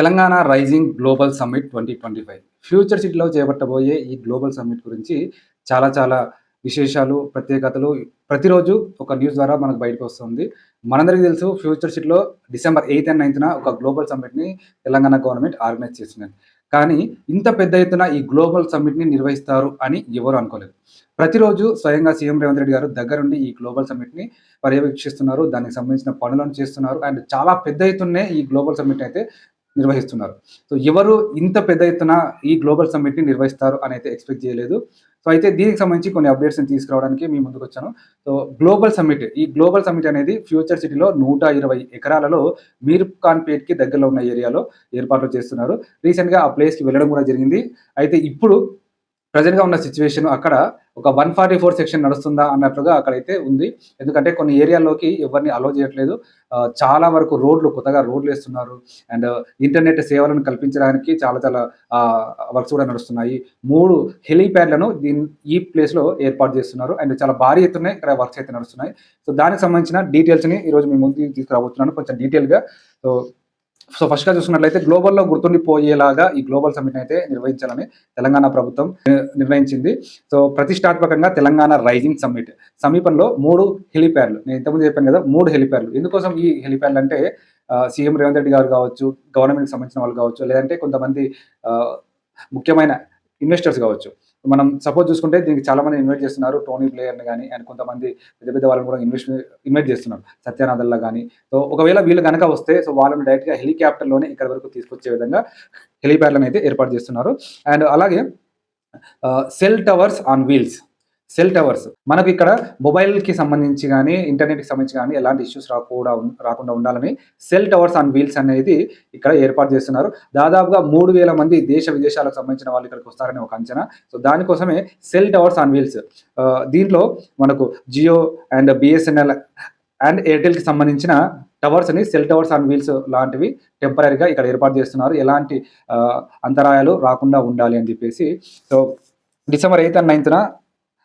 Telangana rising global summit twenty twenty five. Future సిటీలో చేపట్టబోయే ఈ గ్లోబల్ సమ్మిట్ గురించి చాలా చాలా విశేషాలు ప్రత్యేకతలు ప్రతిరోజు ఒక న్యూస్ ద్వారా మనకు బయటకు వస్తుంది. మనందరికీ తెలుసు ఫ్యూచర్ సిటీలో డిసెంబర్ ఎయిత్ అండ్ నైన్త్న ఒక గ్లోబల్ సమ్మిట్ని తెలంగాణ గవర్నమెంట్ ఆర్గనైజ్ చేసింది కానీ ఇంత పెద్ద ఎత్తున ఈ గ్లోబల్ సమ్మిట్ని నిర్వహిస్తారు అని ఎవరు అనుకోలేదు. ప్రతిరోజు స్వయంగా సీఎం రేవంత్ రెడ్డి గారు దగ్గరుండి ఈ గ్లోబల్ సమ్మిట్ని పర్యవేక్షిస్తున్నారు. దానికి సంబంధించిన పనులను చేస్తున్నారు. అండ్ చాలా పెద్ద ఎత్తునే ఈ గ్లోబల్ సమ్మిట్ అయితే నిర్వహిస్తున్నారు. సో ఎవరు ఇంత పెద్ద ఎత్తున ఈ గ్లోబల్ సమ్మిట్ని నిర్వహిస్తారు అని అయితే ఎక్స్పెక్ట్ చేయలేదు. సో అయితే దీనికి సంబంధించి కొన్ని అప్డేట్స్ని తీసుకురావడానికి మీ ముందుకు వచ్చాను. సో గ్లోబల్ సమ్మిట్ ఈ గ్లోబల్ సమ్మిట్ అనేది ఫ్యూచర్ సిటీలో నూట ఇరవై ఎకరాలలో మీర్ ఖాన్పేట్కి దగ్గరలో ఉన్న ఏరియాలో ఏర్పాట్లు చేస్తున్నారు. రీసెంట్గా ఆ ప్లేస్కి వెళ్ళడం కూడా జరిగింది. అయితే ఇప్పుడు ప్రజెంట్గా ఉన్న సిచ్యువేషన్ అక్కడ ఒక వన్ ఫార్టీ ఫోర్ సెక్షన్ నడుస్తుందా అన్నట్లుగా అక్కడైతే ఉంది. ఎందుకంటే కొన్ని ఏరియాల్లోకి ఎవరిని అలో చేయట్లేదు. చాలా వరకు రోడ్లు కొత్తగా రోడ్లు వేస్తున్నారు. అండ్ ఇంటర్నెట్ సేవలను కల్పించడానికి చాలా చాలా వర్క్స్ కూడా నడుస్తున్నాయి. మూడు హెలీప్యాడ్లను దీని ఈ ప్లేస్లో ఏర్పాటు చేస్తున్నారు. అండ్ చాలా భారీ ఎత్తున ఇక్కడ వర్క్స్ అయితే నడుస్తున్నాయి. సో దానికి సంబంధించిన డీటెయిల్స్ని ఈరోజు మీ ముందు తీసుకురాబోతున్నాను. కొంచెం డీటెయిల్గా సో సో ఫస్ట్గా చూసుకున్నట్లయితే గ్లోబల్లో గుర్తుండిపోయేలాగా ఈ గ్లోబల్ సమ్మిట్ అయితే నిర్వహించాలని తెలంగాణ ప్రభుత్వం నిర్ణయించింది. సో ప్రతిష్టాత్మకంగా తెలంగాణ రైజింగ్ సమ్మిట్. సమీపంలో మూడు హెలిప్యాడ్లు. నేను ఇంతకుముందు చెప్పాను కదా మూడు హెలిప్యాడ్లు. ఎందుకోసం ఈ హెలిప్యాడ్లు అంటే సీఎం రేవంత్ రెడ్డి గారు కావచ్చు గవర్నమెంట్కి సంబంధించిన వాళ్ళు కావచ్చు లేదంటే కొంతమంది ముఖ్యమైన ఇన్వెస్టర్స్ కావచ్చు. మనం సపోజ్ చూసుకుంటే దీనికి చాలా మంది ఇన్వైట్ చేస్తున్నారు టోనీ ప్లేయర్ని కానీ అండ్ కొంతమంది పెద్ద పెద్ద వాళ్ళని కూడా ఇన్వెస్ట్ ఇన్వైట్ చేస్తున్నారు. సత్యానందల్లా కానీ సో ఒకవేళ వీళ్ళు కనుక వస్తే సో వాళ్ళని డైరెక్ట్గా హెలికాప్టర్లోనే ఇక్కడ వరకు తీసుకొచ్చే విధంగా హెలిప్యాడ్లను అయితే ఏర్పాటు చేస్తున్నారు. అండ్ అలాగే cell towers on wheels cell towers. మనకు ఇక్కడ మొబైల్కి సంబంధించి కానీ ఇంటర్నెట్కి సంబంధించి కానీ ఎలాంటి ఇష్యూస్ రాకుండా రాకుండా ఉండాలని సెల్ టవర్స్ అండ్ వీల్స్ అనేది ఇక్కడ ఏర్పాటు చేస్తున్నారు. దాదాపుగా మూడు వేల మంది దేశ విదేశాలకు సంబంధించిన వాళ్ళు ఇక్కడికి వస్తారని ఒక అంచనా. సో దానికోసమే సెల్ టవర్స్ అండ్ వీల్స్. దీంట్లో మనకు జియో అండ్ బిఎస్ఎన్ఎల్ అండ్ ఎయిర్టెల్కి సంబంధించిన టవర్స్ని సెల్ టవర్స్ అండ్ వీల్స్ లాంటివి టెంపరీగా ఇక్కడ ఏర్పాటు చేస్తున్నారు. ఎలాంటి అంతరాయాలు రాకుండా ఉండాలి అని చెప్పేసి. సో డిసెంబర్ ఎయిత్ అండ్ నైన్త్న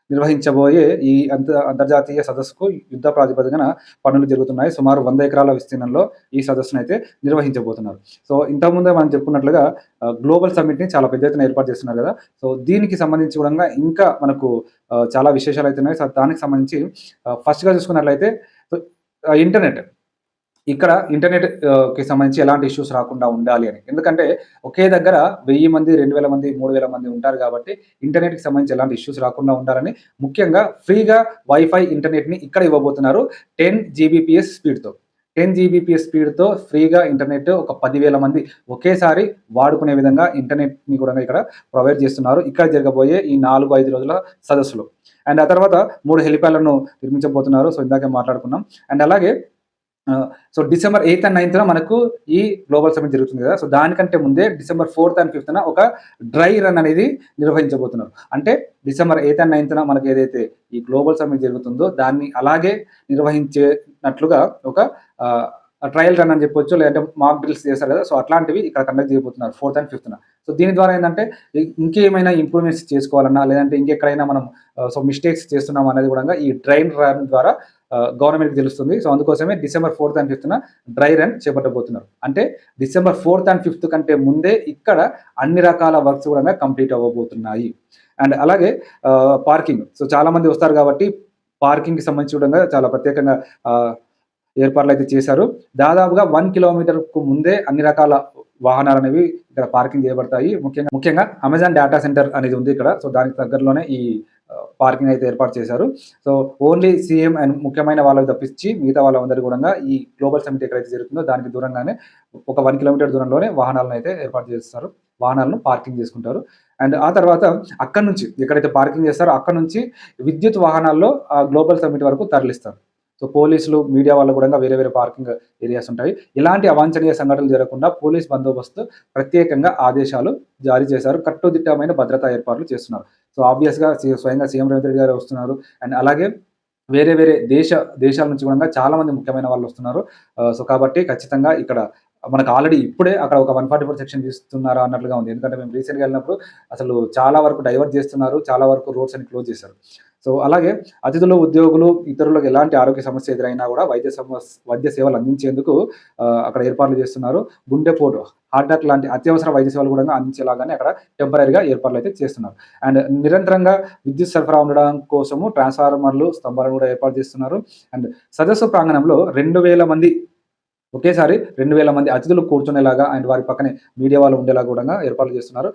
నిర్వహించబోయే ఈ అంత అంతర్జాతీయ సదస్సుకు యుద్ధ ప్రాతిపదికన పనులు జరుగుతున్నాయి. సుమారు వంద ఎకరాల విస్తీర్ణంలో ఈ సదస్సును అయితే నిర్వహించబోతున్నారు. సో ఇంతకుముందే మనం చెప్పుకున్నట్లుగా గ్లోబల్ సమ్మిట్ని చాలా పెద్ద ఎత్తున ఏర్పాటు చేస్తున్నారు కదా. సో దీనికి సంబంధించి కూడా ఇంకా మనకు చాలా విశేషాలు అయితే ఉన్నాయి సో దానికి సంబంధించి ఫస్ట్గా చూసుకున్నట్లయితే ఇంటర్నెట్ ఇక్కడ ఇంటర్నెట్కి సంబంధించి ఎలాంటి ఇష్యూస్ రాకుండా ఉండాలి అని. ఎందుకంటే ఒకే దగ్గర వెయ్యి మంది రెండు వేల మంది మూడు వేల మంది ఉంటారు కాబట్టి ఇంటర్నెట్కి సంబంధించి ఎలాంటి ఇష్యూస్ రాకుండా ఉండాలని ముఖ్యంగా ఫ్రీగా వైఫై ఇంటర్నెట్ని ఇక్కడ ఇవ్వబోతున్నారు టెన్ జీబీపీఎస్ స్పీడ్తో టెన్ జీబీపీఎస్ స్పీడ్తో ఫ్రీగా ఇంటర్నెట్ ఒక పదివేల మంది ఒకేసారి వాడుకునే విధంగా ఇంటర్నెట్ని కూడా ఇక్కడ ప్రొవైడ్ చేస్తున్నారు. ఇక్కడ జరగబోయే ఈ నాలుగు ఐదు రోజుల సదస్సులు. అండ్ ఆ తర్వాత మూడు హెలిప్యాడ్లను నిర్మించబోతున్నారు. సో ఇందాకే మాట్లాడుకున్నాం. అండ్ అలాగే సో డిసెంబర్ ఎయిత్ అండ్ నైన్త్న మనకు ఈ గ్లోబల్ సమిట్ జరుగుతుంది కదా. సో దానికంటే ముందే డిసెంబర్ ఫోర్త్ అండ్ ఫిఫ్త్న ఒక డ్రై రన్ అనేది నిర్వహించబోతున్నారు. అంటే డిసెంబర్ ఎయిత్ అండ్ నైన్త్న మనకి ఏదైతే ఈ గ్లోబల్ సమిట్ జరుగుతుందో దాన్ని అలాగే నిర్వహించేనట్లుగా ఒక ట్రయల్ రన్ అని చెప్పొచ్చు లేదంటే మాక్ డ్రిల్స్ చేస్తారు కదా. సో అట్లాంటివి ఇక్కడ కండక్ట్ చేయబోతున్నారు ఫోర్త్ అండ్ ఫిఫ్త్న. సో దీని ద్వారా ఏంటంటే ఇంకేమైనా ఇంప్రూవ్మెంట్స్ చేసుకోవాలన్నా లేదంటే ఇంకెక్కడైనా మనం సో మిస్టేక్స్ చేస్తున్నాం అనేది కూడా ఈ డ్రైన్ రన్ ద్వారా గవర్నమెంట్కి తెలుస్తుంది. సో అందుకోసమే డిసెంబర్ ఫోర్త్ అండ్ ఫిఫ్త్న డ్రై రన్ చేపట్టబోతున్నారు. అంటే డిసెంబర్ ఫోర్త్ అండ్ ఫిఫ్త్ కంటే ముందే ఇక్కడ అన్ని రకాల వర్క్స్ కూడా కంప్లీట్ అవ్వబోతున్నాయి. అండ్ అలాగే పార్కింగ్ సో చాలా మంది వస్తారు కాబట్టి పార్కింగ్కి సంబంధించి కూడా చాలా ప్రత్యేకంగా ఏర్పాట్లు అయితే చేశారు. దాదాపుగా వన్ కిలోమీటర్కు ముందే అన్ని రకాల వాహనాలు అనేవి ఇక్కడ పార్కింగ్ చేయబడతాయి. ముఖ్యంగా ముఖ్యంగా అమెజాన్ డేటా సెంటర్ అనేది ఉంది ఇక్కడ. సో దానికి దగ్గరలోనే ఈ పార్కింగ్ అయితే ఏర్పాటు చేశారు. సో ఓన్లీ సీఎం అండ్ ముఖ్యమైన వాళ్ళకి తప్పించి మిగతా వాళ్ళందరూ కూడా ఈ గ్లోబల్ సమిట్ ఎక్కడైతే జరుగుతుందో దానికి దూరంగానే ఒక వన్ కిలోమీటర్ దూరంలోనే వాహనాలను అయితే ఏర్పాటు చేస్తారు. వాహనాలను పార్కింగ్ చేసుకుంటారు. అండ్ ఆ తర్వాత అక్కడ నుంచి ఎక్కడైతే పార్కింగ్ చేస్తారో అక్కడ నుంచి విద్యుత్ వాహనాల్లో ఆ గ్లోబల్ సమిట్ వరకు తరలిస్తారు. సో పోలీసులు మీడియా వాళ్ళు కూడా వేరే వేరే పార్కింగ్ ఏరియాస్ ఉంటాయి. ఇలాంటి అవాంఛనీయ సంఘటనలు జరగకుండా పోలీస్ బందోబస్తు ప్రత్యేకంగా ఆదేశాలు జారీ చేశారు. కట్టుదిట్టమైన భద్రతా ఏర్పాట్లు చేస్తున్నారు. సో ఆబ్వియస్గా స్వయంగా సీఎం రేవంత్ రెడ్డి గారు వస్తున్నారు. అండ్ అలాగే వేరే వేరే దేశ దేశాల నుంచి కూడా చాలా మంది ముఖ్యమైన వాళ్ళు వస్తున్నారు. Uh, సో కాబట్టి ఖచ్చితంగా ఇక్కడ మనకు ఆల్రెడీ ఇప్పుడే అక్కడ ఒక వన్ ఫార్టీ ఫోర్ సెక్షన్ తీస్తున్నారా అన్నట్లుగా ఉంది. ఎందుకంటే మేము రీసెంట్గా వెళ్ళినప్పుడు అసలు చాలా వరకు డైవర్ట్ చేస్తున్నారు. చాలా వరకు రోడ్స్ అని క్లోజ్ చేశారు. సో అలాగే అతిథులు ఉద్యోగులు ఇతరులకు ఎలాంటి ఆరోగ్య సమస్య ఎదురైనా కూడా వైద్య సమస్య వైద్య సేవలు అందించేందుకు అక్కడ ఏర్పాట్లు చేస్తున్నారు. గుండెపోటు హార్ట్ అటాక్ లాంటి అత్యవసర వైద్య సేవలు కూడా అందించేలాగానే అక్కడ టెంపరీగా ఏర్పాట్లు అయితే చేస్తున్నారు. అండ్ నిరంతరంగా విద్యుత్ సరఫరా ఉండడం కోసము ట్రాన్స్ఫార్మర్లు స్తంభాలను కూడా ఏర్పాటు చేస్తున్నారు. అండ్ సదస్సు ప్రాంగణంలో రెండు వేల మంది ఒకేసారి రెండు వేల మంది అతిథులు కూర్చునేలాగా అండ్ వారి పక్కనే మీడియా వాళ్ళు ఉండేలాగా కూడా ఏర్పాట్లు చేస్తున్నారు.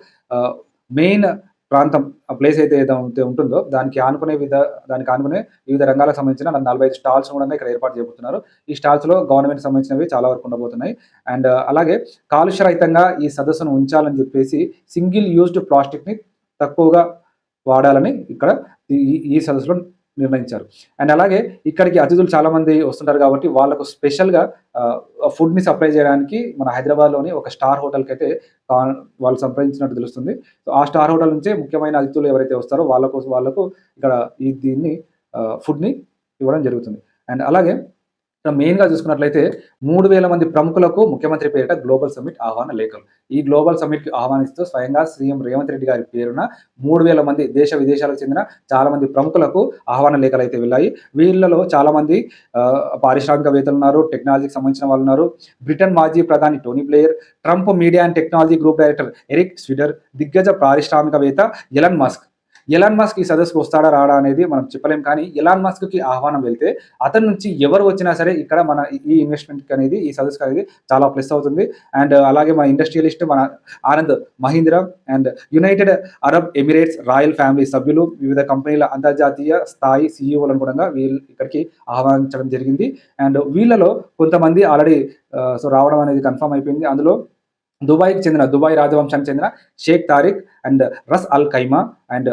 మెయిన్ ప్రాంతం ఆ ప్లేస్ అయితే ఏదైతే ఉంటుందో దానికి ఆనుకునే విధ దానికి ఆనుకునే వివిధ రంగాలకు సంబంధించిన నలభై ఐదు స్టాల్స్ కూడా ఇక్కడ ఏర్పాటు చేయబోతున్నారు ఈ స్టాల్స్లో గవర్నమెంట్ సంబంధించినవి చాలా వరకు ఉండబోతున్నాయి. అండ్ uh, అలాగే కాలుష్య రహితంగా ఈ సదస్సును ఉంచాలని చెప్పేసి సింగిల్ యూజ్డ్ ప్లాస్టిక్ని తక్కువగా వాడాలని ఇక్కడ ఈ- ఈ సదస్సులో నిర్ణయించారు. అండ్ అలాగే ఇక్కడికి అతిథులు చాలామంది వస్తుంటారు కాబట్టి వాళ్ళకు స్పెషల్గా ఫుడ్ని సప్లై చేయడానికి మన హైదరాబాద్లోని ఒక స్టార్ హోటల్కి అయితే వాళ్ళు సంప్రదించినట్టు తెలుస్తుంది. సో ఆ స్టార్ హోటల్ నుంచే ముఖ్యమైన అతిథులు ఎవరైతే వస్తారో వాళ్ళకు వాళ్ళకు ఇక్కడ ఈ దీన్ని ఫుడ్ని ఇవ్వడం జరుగుతుంది. అండ్ అలాగే ఇక్కడ మెయిన్గా చూసుకున్నట్లయితే మూడు వేల మంది ప్రముఖులకు ముఖ్యమంత్రి పేరిట గ్లోబల్ సమ్మిట్ ఆహ్వాన లేఖలు. ఈ గ్లోబల్ సమ్మిట్కి ఆహ్వానిస్తూ స్వయంగా సీఎం రేవంత్ రెడ్డి గారి పేరున మూడు వేల మంది దేశ విదేశాలకు చెందిన చాలా మంది ప్రముఖులకు ఆహ్వాన లేఖలు అయితే వెళ్ళాయి. వీళ్ళలో చాలా మంది పారిశ్రామికవేత్తలు ఉన్నారు టెక్నాలజీకి సంబంధించిన వాళ్ళు ఉన్నారు. బ్రిటన్ మాజీ ప్రధాని Tony Blair Trump media and technology group director Eric Swider దిగ్గజ పారిశ్రామికవేత్త ఎలన్ మస్క్ ఎలాన్ మస్క్ ఈ సదస్సుకు వస్తాడా రాడా అనేది మనం చెప్పలేం. కానీ ఎలాన్ మాస్క్కి ఆహ్వానం వెళ్తే అతని నుంచి ఎవరు వచ్చినా సరే ఇక్కడ మన ఈ ఇన్వెస్ట్మెంట్ అనేది ఈ సదస్సుకు అనేది చాలా ప్లస్ అవుతుంది. అండ్ అలాగే మన ఇండస్ట్రియలిస్ట్ మన Anand Mahindra and United Arab Emirates royal family సభ్యులు వివిధ కంపెనీల అంతర్జాతీయ స్థాయి సీఈఓలను కూడా వీళ్ళు ఇక్కడికి ఆహ్వానించడం జరిగింది. అండ్ వీళ్ళలో కొంతమంది ఆల్రెడీ సో రావడం అనేది కన్ఫర్మ్ అయిపోయింది. అందులో దుబాయ్కి చెందిన దుబాయ్ రాజవంశానికి చెందిన Sheikh Tariq and Ras Al Khaimah and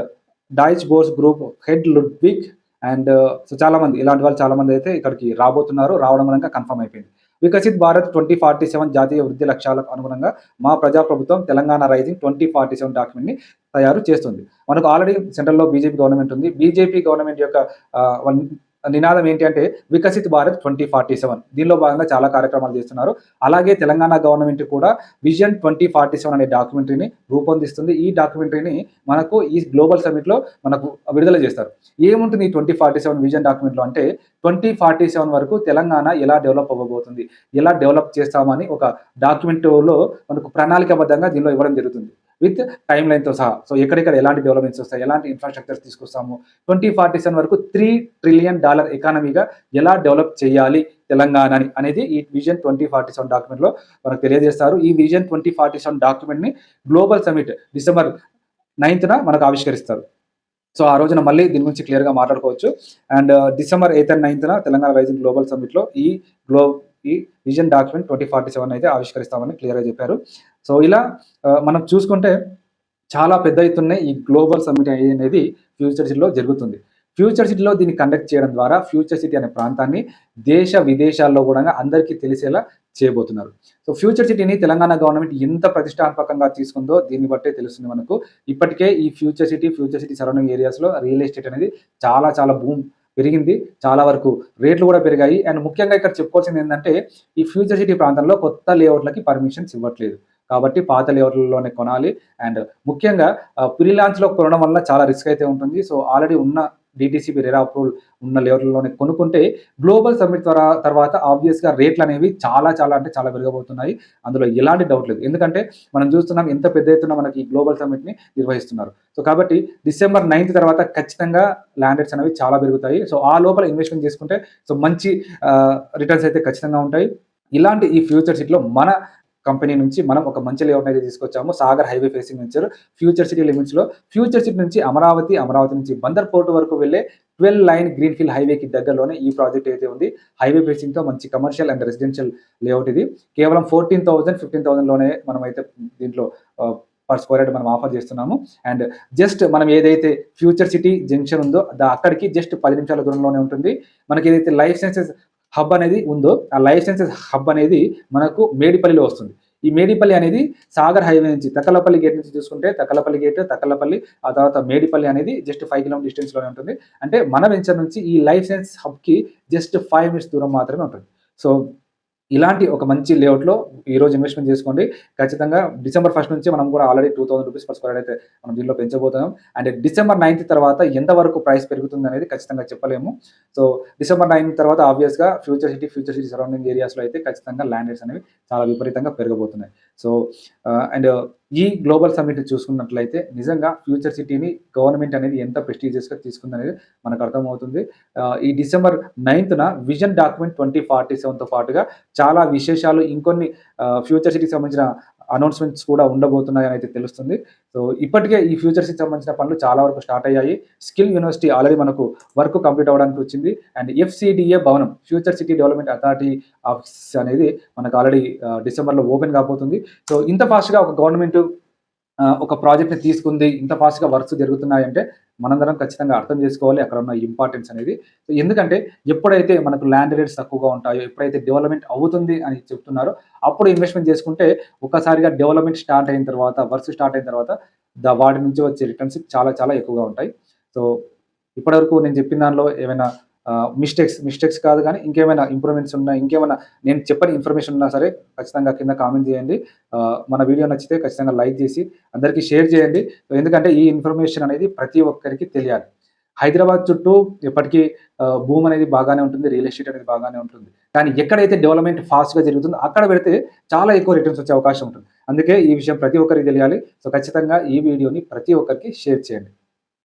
Deutsche Borse group head Ludwig and so చాలామంది ఇలాంటి వాళ్ళు చాలామంది అయితే ఇక్కడికి రాబోతున్నారు రావడం కనుక కన్ఫర్మ్ అయిపోయింది. Viksit Bharat twenty forty seven జాతీయ వృద్ధి లక్ష్యాలకు అనుగుణంగా మా ప్రజాప్రభుత్వం Telangana rising twenty forty seven డాక్యుమెంట్ని తయారు చేస్తుంది. మనకు ఆల్రెడీ సెంట్రల్లో బీజేపీ గవర్నమెంట్ ఉంది. బీజేపీ గవర్నమెంట్ యొక్క uh, వన్- నినాదం ఏంటి అంటే Viksit Bharat twenty forty seven. దీనిలో భాగంగా చాలా కార్యక్రమాలు చేస్తున్నారు. అలాగే తెలంగాణ గవర్నమెంట్ కూడా విజన్ ట్వంటీ ఫార్టీ సెవెన్ అనే డాక్యుమెంటరీని రూపొందిస్తుంది. ఈ డాక్యుమెంటరీని మనకు ఈ గ్లోబల్ సమిట్లో మనకు విడుదల చేస్తారు. ఏముంటుంది ఈ ట్వంటీ ఫార్టీ సెవెన్ విజన్ డాక్యుమెంట్లో అంటే ట్వంటీ ఫార్టీ సెవెన్ వరకు తెలంగాణ ఎలా డెవలప్ అవ్వబోతుంది? ఎలా డెవలప్ చేస్తామని ఒక డాక్యుమెంట్లో మనకు ప్రణాళికాబద్ధంగా దీనిలో ఇవ్వడం జరుగుతుంది. విత్ టైం లైన్తో సహా. సో ఎక్కడెక్కడ ఎలాంటి డెవలప్మెంట్స్ వస్తాయి ఎలాంటి ఇన్ఫ్రాస్ట్రక్చర్స్ తీసుకొస్తాము ట్వంటీ ఫార్టీ సెవెన్ వరకు త్రీ ట్రిలియన్ డాలర్ ఎకానమీగా ఎలా డెవలప్ చేయాలి తెలంగాణని అనేది ఈ విజన్ ట్వంటీ ఫార్టీ సెవెన్ డాక్యుమెంట్లో మనకు తెలియజేస్తారు. ఈ విజన్ ట్వంటీ ఫార్టీ సెవెన్ డాక్యుమెంట్ని గ్లోబల్ సమిట్ డిసెంబర్ నైన్త్న మనకు ఆవిష్కరిస్తారు. సో ఆ రోజున మళ్ళీ దీని గురించి క్లియర్గా మాట్లాడుకోవచ్చు. అండ్ డిసెంబర్ ఎయిత్ అండ్ నైన్త్న తెలంగాణ రైజింగ్ గ్లోబల్ సమిట్లో ఈ గ్లో ఈ vision document twenty forty seven అయితే ఆవిష్కరిస్తామని క్లియర్గా చెప్పారు. సో ఇలా మనం చూసుకుంటే చాలా పెద్ద ఎత్తున ఈ గ్లోబల్ సమ్మిట్ అనేది ఫ్యూచర్ సిటీలో జరుగుతుంది. ఫ్యూచర్ సిటీలో దీన్ని కండక్ట్ చేయడం ద్వారా ఫ్యూచర్ సిటీ అనే ప్రాంతాన్ని దేశ విదేశాల్లో కూడా అందరికీ తెలిసేలా చేయబోతున్నారు. సో ఫ్యూచర్ సిటీని తెలంగాణ గవర్నమెంట్ ఎంత ప్రతిష్టాత్మకంగా తీసుకుందో దీన్ని బట్టే తెలుస్తుంది మనకు. ఇప్పటికే ఈ future city future city surrounding ఏరియాస్లో రియల్ ఎస్టేట్ అనేది చాలా చాలా భూమి పెరిగింది. చాలా వరకు రేట్లు కూడా పెరిగాయి. అండ్ ముఖ్యంగా ఇక్కడ చెప్పుకోవాల్సింది ఏంటంటే ఈ ఫ్యూచర్ సిటీ ప్రాంతంలో కొత్త లేఅవుట్లకి పర్మిషన్స్ ఇవ్వట్లేదు. కాబట్టి పాత లేఅవుట్లలోనే కొనాలి. అండ్ ముఖ్యంగా ప్రీ లాంచ్లో కొనడం వల్ల చాలా రిస్క్ అయితే ఉంటుంది. సో ఆల్రెడీ ఉన్న డిటీసీబీ రేర్ అప్రూవల్ ఉన్న లెవెల్లోనే కొనుక్కుంటే గ్లోబల్ సబ్మిట్ ద్వారా తర్వాత ఆబ్వియస్గా రేట్లు అనేవి చాలా చాలా అంటే చాలా పెరగబోతున్నాయి అందులో ఎలాంటి డౌట్ లేదు. ఎందుకంటే మనం చూస్తున్నాం ఎంత పెద్ద ఎత్తున మనకి గ్లోబల్ సబ్మిట్ని నిర్వహిస్తున్నారు. సో కాబట్టి డిసెంబర్ నైన్త్ తర్వాత ఖచ్చితంగా ల్యాండెడ్స్ అనేవి చాలా పెరుగుతాయి. సో ఆ లోపల ఇన్వెస్ట్మెంట్ చేసుకుంటే సో మంచి రిటర్న్స్ అయితే ఖచ్చితంగా ఉంటాయి. ఇలాంటి ఈ ఫ్యూచర్ సిట్లో మన కంపెనీ నుంచి మనం ఒక మంచి లేఅవుట్ అయితే తీసుకొచ్చాము. సాగర్ హైవే ఫేసింగ్ నుంచి ఫ్యూచర్ సిటీ లిమిట్స్లో. ఫ్యూచర్ సిటీ నుంచి అమరావతి అమరావతి నుంచి బందర్ పోర్ట్ వరకు వెళ్ళే ట్వెల్వ్ లైన్ గ్రీన్ ఫీల్డ్ హైవేకి దగ్గరలోనే ఈ ప్రాజెక్ట్ అయితే ఉంది హైవే ఫేసింగ్తో మంచి కమర్షియల్ అండ్ రెసిడెన్షియల్ లేఅవుట్ ఇది. కేవలం ఫోర్టీన్ థౌసండ్ ఫిఫ్టీన్ థౌసండ్లోనే మనమైతే దీంట్లో పర్ స్క్వేర్ యార్డ్ మనం ఆఫర్ చేస్తున్నాము. అండ్ జస్ట్ మనం ఏదైతే ఫ్యూచర్ సిటీ జంక్షన్ ఉందో అక్కడికి జస్ట్ పది నిమిషాల దూరంలోనే ఉంటుంది. మనకి ఏదైతే లైఫ్ సైన్సెస్ హబ్ అనేది ఉందో ఆ లైఫ్ సైన్సెస్ హబ్ అనేది మనకు మేడిపల్లిలో వస్తుంది. ఈ మేడిపల్లి అనేది సాగర్ హైవే నుంచి తక్కలపల్లి గేట్ నుంచి చూసుకుంటే తక్కలపల్లి గేట్ తక్కలపల్లి ఆ తర్వాత మేడిపల్లి అనేది జస్ట్ ఫైవ్ కిలోమీటర్ డిస్టెన్స్లోనే ఉంటుంది. అంటే మన వెంచర్ నుంచి ఈ లైఫ్ సైన్స్ హబ్కి జస్ట్ ఫైవ్ మినిట్స్ దూరం మాత్రమే ఉంటుంది. సో ఇలాంటి ఒక మంచి లేఅవుట్‌లో ఈరోజు ఇన్వెస్ట్‌మెంట్ చేసుకోండి. ఖచ్చితంగా డిసెంబర్ ఫస్ట్ నుంచి మనం కూడా ఆల్రెడీ టూ 2000 పర్ స్క్వేర్ అయితే మనం దీనిలో పెంచబోతున్నాం. అండ్ డిసెంబర్ నైన్త్ తర్వాత ఎంతవరకు ప్రైస్ పెరుగుతుందనేది ఖచ్చితంగా చెప్పలేము. సో, డిసెంబర్ నైన్త్ తర్వాత ఆబ్వియస్‌గా future city, future city surrounding ఏరియాస్‌లో అయితే ఖచ్చితంగా ల్యాండ్ రేట్స్ అనేవి చాలా విపరీతంగా పెరగబోతున్నాయి. సో, అండ్ uh, uh, ఈ గ్లోబల్ సమ్మిట్ చూసుకున్నట్లయితే నిజంగా ఫ్యూచర్ సిటీని గవర్నమెంట్ అనేది ఎంత ప్రెస్టీజియస్‌గా తీసుకుందనేది మనకు అర్థమవుతుంది. Uh, ఈ డిసెంబర్ నైన్త్న విజన్ డాక్యుమెంట్ 2047తో పాటుగా చాలా విశేషాలు ఇంకొన్ని ఫ్యూచర్ సిటీకి సంబంధించిన అనౌన్స్‌మెంట్స్ కూడా ఉండబోతున్నాయని అయితే తెలుస్తుంది. సో, ఇప్పటికే ఈ ఫ్యూచర్స్కి సంబంధించిన పనులు చాలా వరకు స్టార్ట్ అయ్యాయి. స్కిల్ యూనివర్సిటీ ఆల్రెడీ మనకు వర్క్ కంప్లీట్ అవ్వడానికి వచ్చింది. అండ్ ఎఫ్‌సిడిఏ భవనం future city development authority office అనేది మనకు ఆల్రెడీ డిసెంబర్‌లో ఓపెన్ కాబోతుంది. సో, ఇంత ఫాస్ట్‌గా ఒక గవర్నమెంట్ ఒక ప్రాజెక్ట్‌ని తీసుకుంది. ఇంత ఫాస్ట్‌గా వర్క్స్ జరుగుతున్నాయంటే మనందరం ఖచ్చితంగా అర్థం చేసుకోవాలి అక్కడ ఉన్న ఇంపార్టెన్స్ అనేది. సో, ఎందుకంటే ఎప్పుడైతే మనకు ల్యాండ్ రేట్స్ తక్కువగా ఉంటాయో, ఎప్పుడైతే డెవలప్‌మెంట్ అవుతుంది అని చెప్తున్నారో అప్పుడు ఇన్వెస్ట్‌మెంట్ చేసుకుంటే ఒక్కసారిగా డెవలప్‌మెంట్ స్టార్ట్ అయిన తర్వాత, వర్క్స్ స్టార్ట్ అయిన తర్వాత ద వాటి నుంచి వచ్చే రిటర్న్స్ చాలా చాలా ఎక్కువగా ఉంటాయి. సో, ఇప్పటివరకు నేను చెప్పిన దానిలో ఏమైనా మిస్టేక్స్ మిస్టేక్స్ కాదు కానీ ఇంకేమైనా ఇంప్రూవ్‌మెంట్స్ ఉన్నా ఇంకేమైనా నేను చెప్పని ఇన్ఫర్మేషన్ ఉన్నా సరే ఖచ్చితంగా కింద కామెంట్ చేయండి. మన వీడియో నచ్చితే ఖచ్చితంగా లైక్ చేసి అందరికీ షేర్ చేయండి. ఎందుకంటే ఈ ఇన్ఫర్మేషన్ అనేది ప్రతి ఒక్కరికి తెలియాలి. హైదరాబాద్ చుట్టూ ఇప్పటికీ భూమి అనేది బాగానే ఉంటుంది. రియల్ ఎస్టేట్ అనేది బాగానే ఉంటుంది. కానీ ఎక్కడైతే డెవలప్‌మెంట్ ఫాస్ట్‌గా జరుగుతుందో అక్కడ పెడితే చాలా ఎక్కువ రిటర్న్స్ వచ్చే అవకాశం ఉంటుంది. అందుకే ఈ విషయం ప్రతి ఒక్కరికి తెలియాలి. సో, ఖచ్చితంగా ఈ వీడియోని ప్రతి ఒక్కరికి షేర్ చేయండి.